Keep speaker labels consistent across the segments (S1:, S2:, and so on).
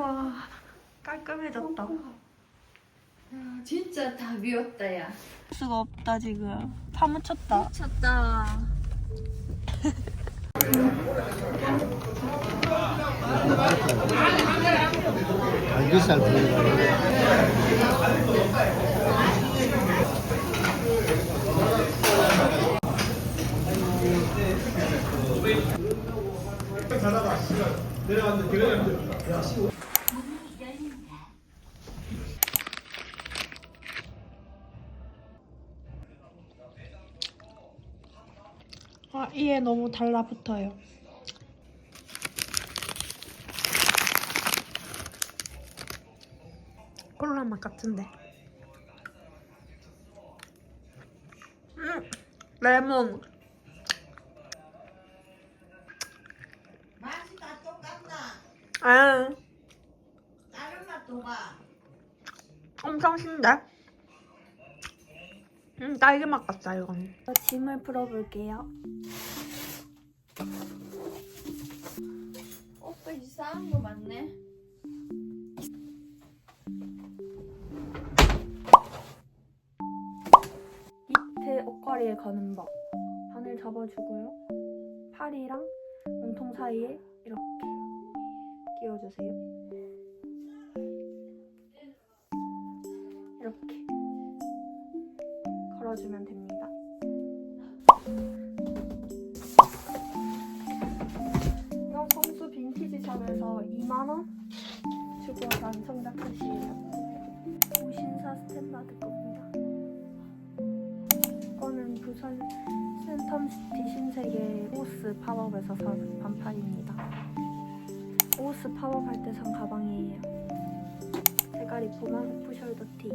S1: 와 깔끔해졌다. 진짜 다 미웠다 야.
S2: 수가 없다 지금. 파묻혔다.
S1: 미쳤다.
S3: 달기살
S2: 내려왔는데 그래야 에 너무 달라붙어요. 콜라 맛 같은데. 음 레몬.
S4: 맛이 다 똑같나?
S2: 아.
S4: 다른 맛도 봐.
S2: 엄청 신데? 음 딸기 맛 같다 이건. 짐을 풀어볼게요
S1: 오빠 이상한 거 맞네.
S2: 밑에 옷걸이에 거는 법. 바늘 접어주고요. 팔이랑 몸통 사이에 이렇게 끼워주세요. 이렇게. 걸어주면 됩니다 센텀시티 신세계 오스 팝업에서 산 반팔입니다. 오스 팝업 할 때 산 가방이에요. 색깔이 보라색 푸숄더 티.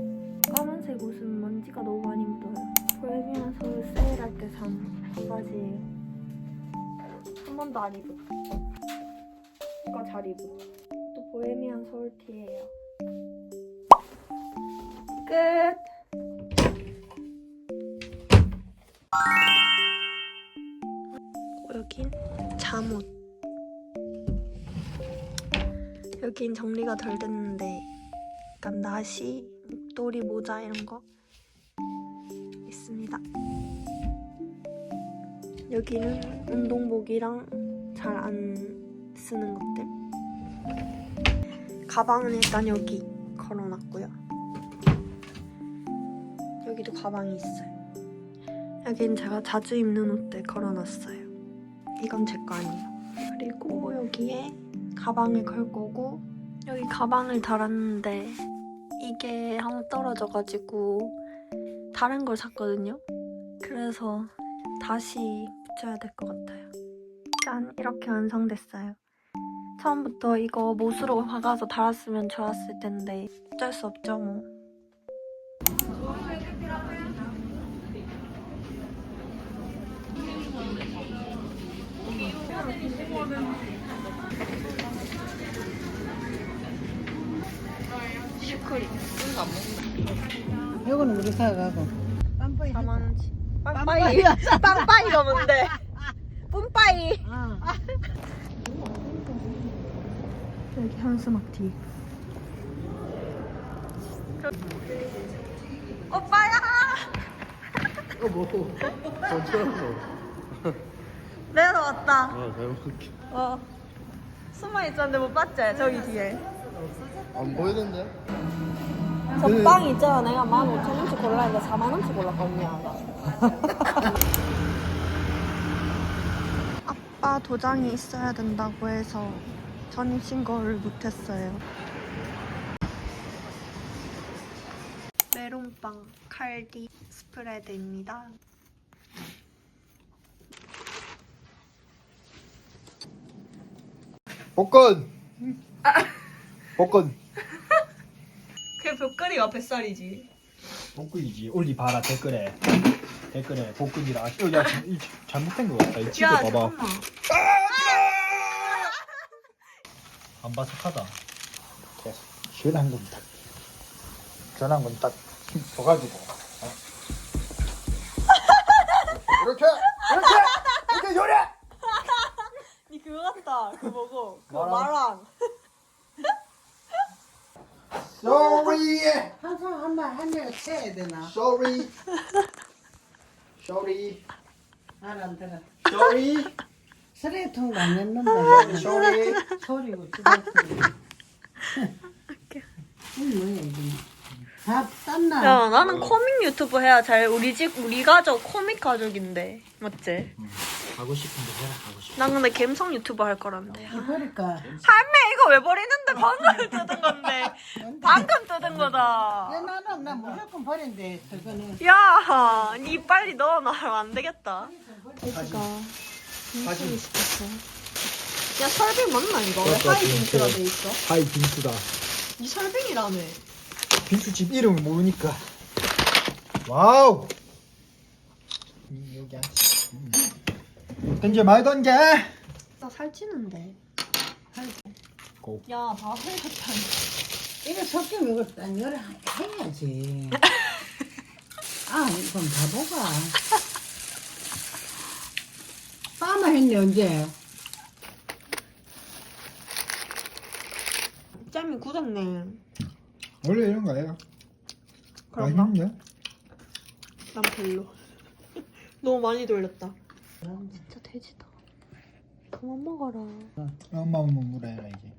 S2: 까만색 옷은 먼지가 너무 많이 묻어요. 보헤미안 서울 세일할 때 산 바지예요. 한 번도 안 입은. 이거 잘 입은. 또 보헤미안 서울 티예요. 끝! 여긴 잠옷. 여긴 정리가 덜 됐는데 약간 나시, 목도리, 모자 이런 거 있습니다. 여기는 운동복이랑 잘 안 쓰는 것들. 가방은 일단 여기 걸어놨고요. 여기도 가방이 있어요. 여긴 제가 자주 입는 옷들 걸어놨어요. 이건 제 거 아니에요. 그리고 여기에 가방을 걸 거고 여기 가방을 달았는데 이게 하나 떨어져가지고 다른 걸 샀거든요. 그래서 다시 붙여야 될 것 같아요. 짠 이렇게 완성됐어요. 처음부터 이거 못으로 박아서 달았으면 좋았을 텐데 어쩔 수 없죠 뭐. 슈크림
S4: 이거는 우리 사가고. 빰빠이.
S2: 4만 원치. 빵빠이. 빵빠이가 뭔데? 뿜빠이.
S4: 아.
S2: 여기 현수막 뒤. 오빠야.
S3: 어 뭐? 저처럼
S2: 왔다.
S3: 아잘 먹게
S2: 어. 숨어 있었는데 못 봤지? 저기 뒤에.
S3: 안 보이는데?
S2: 저 빵 있잖아. 내가 15,000원치 골랐는데 4만원치 골랐거든요. 아빠 도장이 있어야 된다고 해서 전입신고를 못했어요. 메론빵 칼디 스프레드입니다.
S3: 복권! 복권!
S2: 그게 벽걸이가 뱃살이지.
S5: 복근이지 올리 봐라 댓글에 댓글에 복근이라 아, 야, 이 잘못된 거 같다 이 친구
S2: 야,
S5: 봐봐
S2: 잠깐만.
S5: 안 바삭하다
S3: 시원한 건 딱, 시원한 건 딱 줘가지고. 어? 이렇게! 이렇게! 이렇게 요래!
S2: 같다. 그거 뭐고? 그
S5: 마랑.
S2: 마랑.
S3: 소리에!
S4: 항상 한말 하면 해야 되나?
S3: Sorry. Sorry.
S4: 알아들어.
S3: Sorry.
S4: 쓰레기통도 안 냈는다.
S3: Sorry.
S4: 소리고 쓰레기. 이게 뭐야 이게? 다 땄나?
S2: 야 나는 코믹 유튜브 해야 잘 우리 집 우리 가족 코믹 가족인데 맞지?
S5: 하고 싶은데 해라 하고 싶.
S2: 난 근데 감성 유튜브 할 거란데
S4: 그러니까
S2: 할매 이거 왜 버리는데 방금 뜯은 건데 방금 뜯은 거다
S4: 야, 나는 나 무조건 버린대. 저거는
S2: 야, 니 빨리 넣어놔. 안 되겠다. 돼지가
S5: 사진.
S2: 시켰어. 야, 설빙 맞나, 이거? 왜 하이
S5: 빈스.
S2: 빈스가 돼 있어?
S5: 하이 빈수다.
S2: 니 설빙이라며.
S5: 빈수집 이름을 모르니까. 와우. 음, 여기 앉. 음. 던져 말 던져.
S2: 나 살찌는데.
S5: 고.
S2: 야, 다 해야겠다.
S4: 이거 섞이면 이거 딱 열어 해야지. 아 이건 바보가. 빠마 했네 언제?
S2: 짬이 굳었네.
S5: 원래 이런 거예요.
S2: 그런가?
S5: 맛있는데?
S2: 난 별로. 너무 많이 돌렸다. 돼지다. 그만 먹어라.
S5: 엄마 엄마 물어야 이제.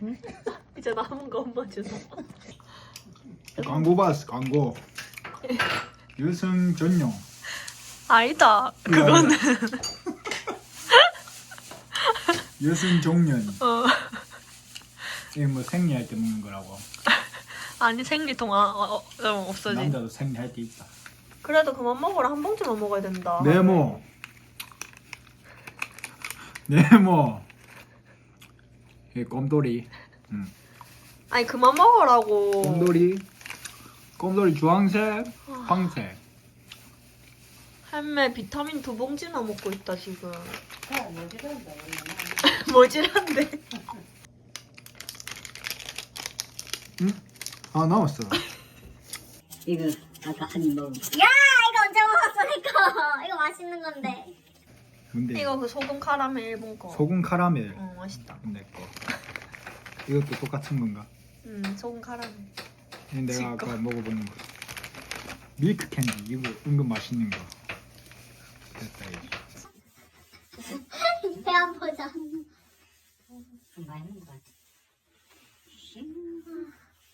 S2: 이제 남은 거 엄마 주소.
S5: 광고 봤어 광고. 여성 전용.
S2: 아니다. 그거는.
S5: 여성 종년.
S2: 어.
S5: 이게 뭐 생리할 때 먹는 거라고.
S2: 아니, 생리통 아, 어, 어, 어, 없어지.
S5: 남자도 생리할 때 있다.
S2: 그래도 그만 먹어라. 한 봉지만 먹어야 된다.
S5: 네모. 네모. 이 곰돌이. 응.
S2: 아니 그만 먹으라고.
S5: 곰돌이. 곰돌이 주황색, 황색.
S2: 할매 비타민 두 봉지나 먹고 있다 지금.
S4: 야, 뭐지 그런다.
S2: 뭐지란데.
S5: 아 나왔어.
S6: 이거 아까 한입 먹은 거.
S7: 야 이거 언제 먹었어 이거 이거 맛있는 건데
S5: 근데
S2: 이거 그 소금 카라멜 일본 거.
S5: 소금 카라멜.
S2: 어 맛있다.
S5: 내 거. 이것도 똑같은 건가?
S2: 음 소금 카라멜.
S5: 이 내가
S2: 지
S5: 아까 먹어보는 거. 밀크 캔디 이거 은근 맛있는 거. 됐다 이제.
S7: 배안 보자
S6: 같아.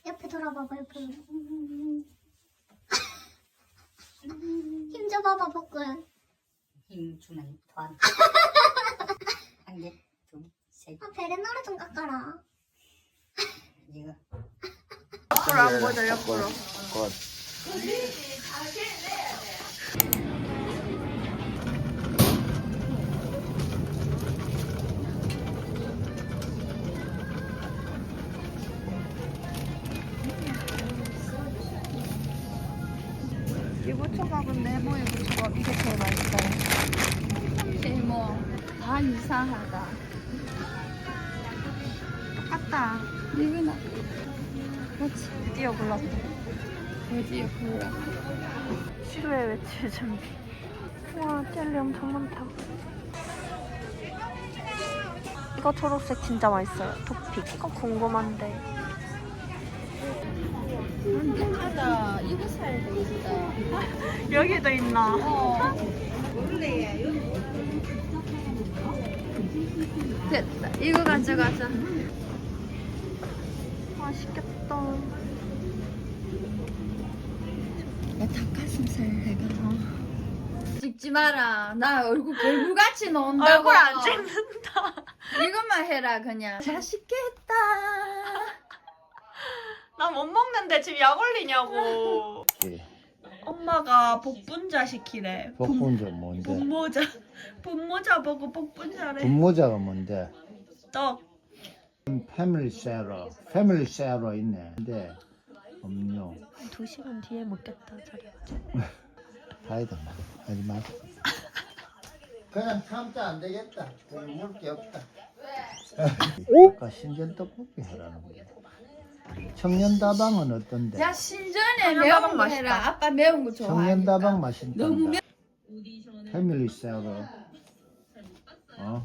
S7: 옆에 돌아봐봐 옆에 힘 줘봐봐 복근
S6: 힘 주면 더한 한 개, 둘, 셋.
S7: 아 베레나를 좀 깎아라.
S6: 이거.
S2: 옆으로 안 보자 옆으로. 이 부초밥은 네모 이 부초밥 이게 제일 맛있어요.
S1: 제모 다 이상하다.
S2: 똑같다.
S1: 이거는
S2: 그렇지. 드디어 골랐다.
S1: 어디에 골라?
S2: 시루에 외출 준비. 와 젤리 엄청 많다. 이거 초록색 진짜 맛있어요. 토픽. 이거 궁금한데.
S1: 사야 되겠다.
S2: 여기도 있나?
S1: 됐다. 이거 가져가자.
S2: 맛있겠다.
S1: 야 닭가슴살 해가. 찍지 마라. 나 얼굴 개불같이 나온다고.
S2: 얼굴 안 찍는다.
S1: 이것만 해라 그냥. 맛있겠다.
S2: 나 못 먹는데 지금 약 올리냐고.
S3: 예.
S2: 엄마가 복분자 시키래.
S3: 복분자 뭔데?
S2: 분모자. 분모자 보고 복분자래.
S3: 분모자가 뭔데?
S2: 떡.
S3: 패밀리 쉐러. 패밀리 쉐러 있네. 근데 음료.
S2: 두 시간 뒤에 먹겠다. 자기야.
S3: 다이다 마. 하지 마. 그냥 참자 안 되겠다. 물게 없다. 아까 신전 떡볶이 하라는 거야. 청년다방은 어떤데?
S1: 야 신전에
S2: 청양고추
S1: 매운 거. 해라. 아빠 매운 거 좋아하니까.
S3: 청년다방 맛있다.
S1: 너무 매.
S3: 패밀리 쉐러. 어?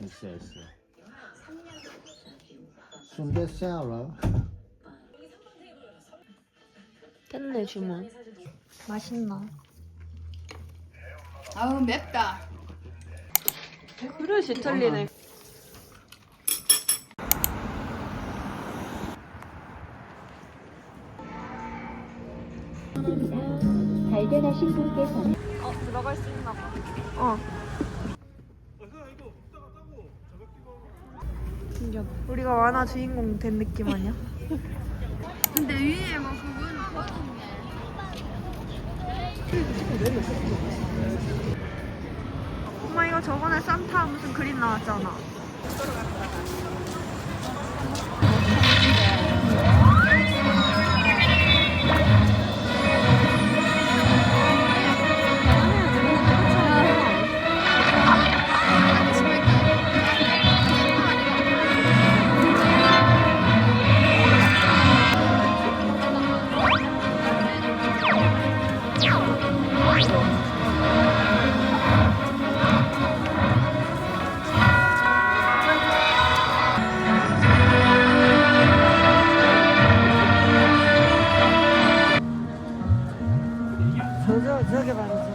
S3: 있어 있어. 순대 쉐러.
S2: 펜네 주문. 맛있나?
S1: 아우 맵다.
S2: 그릇이 틀리네.
S7: 발견하신 분께서는
S2: 어 들어갈 수 있나 봐. 어. 신기하다. 우리가 만화 주인공 된 느낌 아니야?
S1: 근데 위에 뭐 그건 거든네.
S2: 엄마 이거 저번에 산타 무슨 그림 나왔잖아. 저저 저게 바로